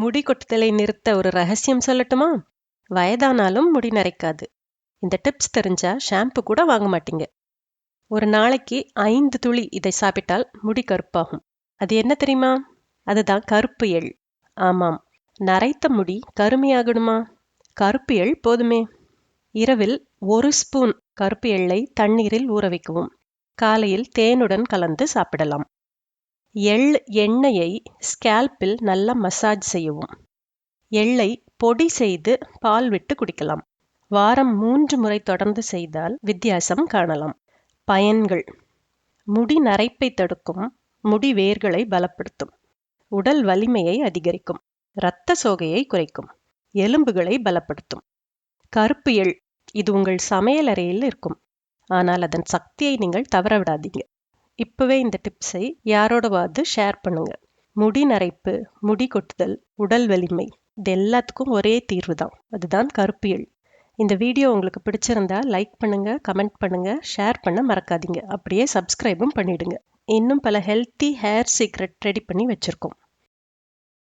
முடி கொட்டுதலை நிறுத்த ஒரு ரகசியம் சொல்லட்டுமா? வயதானாலும் முடி நரைக்காது. இந்த டிப்ஸ் தெரிஞ்சா ஷாம்பு கூட வாங்க மாட்டீங்க. ஒரு நாளைக்கு ஐந்து துளி இதை சாப்பிட்டால் முடி கருப்பாகும். அது என்ன தெரியுமா? அதுதான் கருப்பு எள். ஆமாம். நரைத்த முடி கருமையாகணுமா? கருப்பு எள் போதுமே. இரவில் ஒரு ஸ்பூன் கருப்பு எள்ளை தண்ணீரில் ஊற வைக்கவும். காலையில் தேனுடன் கலந்து சாப்பிடலாம். எள் எண்ணெயை ஸ்கேல்பில் நல்லா மசாஜ் செய்யவும். எள்ளை பொடி செய்து பால் விட்டு குடிக்கலாம். வாரம் மூன்று முறை தொடர்ந்து செய்தால் வித்தியாசம் காணலாம். பயன்கள். முடி நரைப்பை தடுக்கும். முடி வேர்களை பலப்படுத்தும். உடல் வலிமையை அதிகரிக்கும். இரத்த சோகையை குறைக்கும். எலும்புகளை பலப்படுத்தும். கருப்பு எள். இது உங்கள் சமையலறையில் இருக்கும். ஆனால் அதன் சக்தியை நீங்கள் தவற விடாதீங்க இப்போவே இந்த டிப்ஸை யாரோடவாது ஷேர் பண்ணுங்க. முடி நரைப்பு முடி கொட்டுதல் உடல் வலிமை இது எல்லாத்துக்கும் ஒரே தீர்வு தான். அதுதான் கருப்பியல் இந்த வீடியோ உங்களுக்கு பிடிச்சிருந்தா லைக் பண்ணுங்க கமெண்ட் பண்ணுங்க ஷேர் பண்ண மறக்காதீங்க. அப்படியே சப்ஸ்கிரைபும் பண்ணிடுங்க. இன்னும் பல ஹெல்த்தி ஹேர் சீக்ரெட் ரெடி பண்ணி வச்சிருக்கோம்.